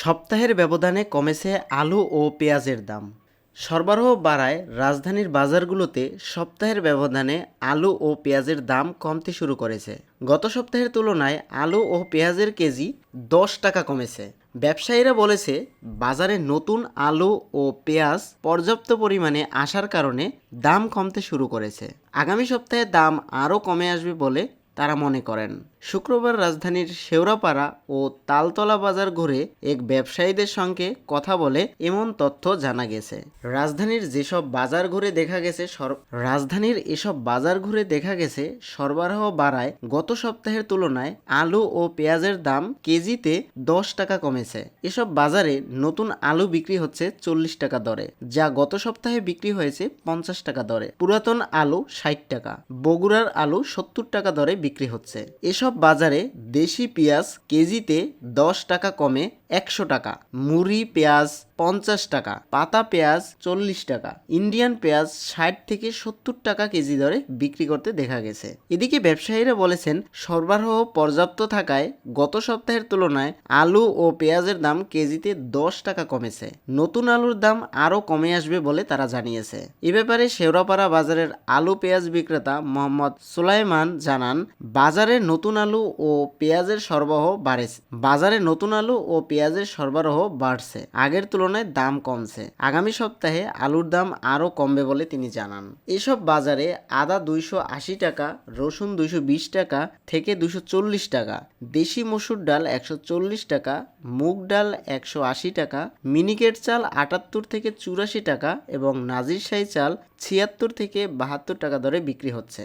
সপ্তাহের ব্যবধানে কমেছে আলু ও পেঁয়াজের দাম। সরবরাহ বাড়ায় রাজধানীর বাজারগুলোতে সপ্তাহের ব্যবধানে আলু ও পেঁয়াজের দাম কমতে শুরু করেছে। গত সপ্তাহের তুলনায় আলু ও পেঁয়াজের কেজি দশ টাকা কমেছে। ব্যবসায়ীরা বলেছে, বাজারে নতুন আলু ও পেঁয়াজ পর্যাপ্ত পরিমাণে আসার কারণে দাম কমতে শুরু করেছে। আগামী সপ্তাহে দাম আরও কমে আসবে বলে তারা মনে করেন। শুক্রবার রাজধানীর শেওড়াপাড়া ও তালতলা বাজার ঘুরে এক ব্যবসায়ীদের সঙ্গে কথা বলে এমন তথ্য জানা গেছে। রাজধানীর যেসব বাজার ঘুরে দেখা গেছে রাজধানীর এসব বাজার ঘুরে দেখা গেছে সরবরাহ বাড়ায় গত সপ্তাহের তুলনায় আলু ও পেঁয়াজের দাম কেজিতে দশ টাকা কমেছে। এসব বাজারে নতুন আলু বিক্রি হচ্ছে চল্লিশ টাকা দরে, যা গত সপ্তাহে বিক্রি হয়েছে পঞ্চাশ টাকা দরে। পুরাতন আলু ষাট টাকা, বগুড়ার আলু সত্তর টাকা দরে বিক্রি হচ্ছে। এসব বাজারে দেশি পেঁয়াজ কেজিতে দশ টাকা কমে একশো টাকা, মুড়ি পেঁয়াজ পঞ্চাশ টাকা, পাতা পেঁয়াজ চল্লিশ টাকা, ইন্ডিয়ান পেঁয়াজ ষাট থেকে সত্তর টাকা কেজি দরে বিক্রি করতে দেখা গেছে। এদিকে ব্যবসায়ীরা বলেছেন, সরবরাহ পর্যাপ্ত থাকায় গত সপ্তাহের তুলনায় আলু ও পেঁয়াজের দাম কেজিতে দশ টাকা কমেছে। নতুন আলুর দাম আরও কমে আসবে বলে তারা জানিয়েছে। এ ব্যাপারে শেওড়াপাড়া বাজারের আলু পেঁয়াজ বিক্রেতা মোহাম্মদ সুলাইমান জানান, বাজারে নতুন আলু ও পেঁয়াজের সরবরাহ বাড়েছে। বাজারে নতুন আলু ও পেঁয়াজের সরবরাহ বাড়ছে। আগের তুলনায় দাম কমছে। আগামী সপ্তাহে আলুর দাম আরও কমবে বলে তিনি জানান। এসব বাজারে আদা দুইশো আশি টাকা, রসুন দুইশো বিশ টাকা থেকে দুশো চল্লিশ টাকা, দেশি মসুর ডাল একশো চল্লিশ টাকা, মুগ ডাল একশো আশি টাকা, মিনিকেট চাল আটাত্তর থেকে চুরাশি টাকা এবং নাজির শাহী চাল ছিয়াত্তর থেকে বাহাত্তর টাকা দরে বিক্রি হচ্ছে।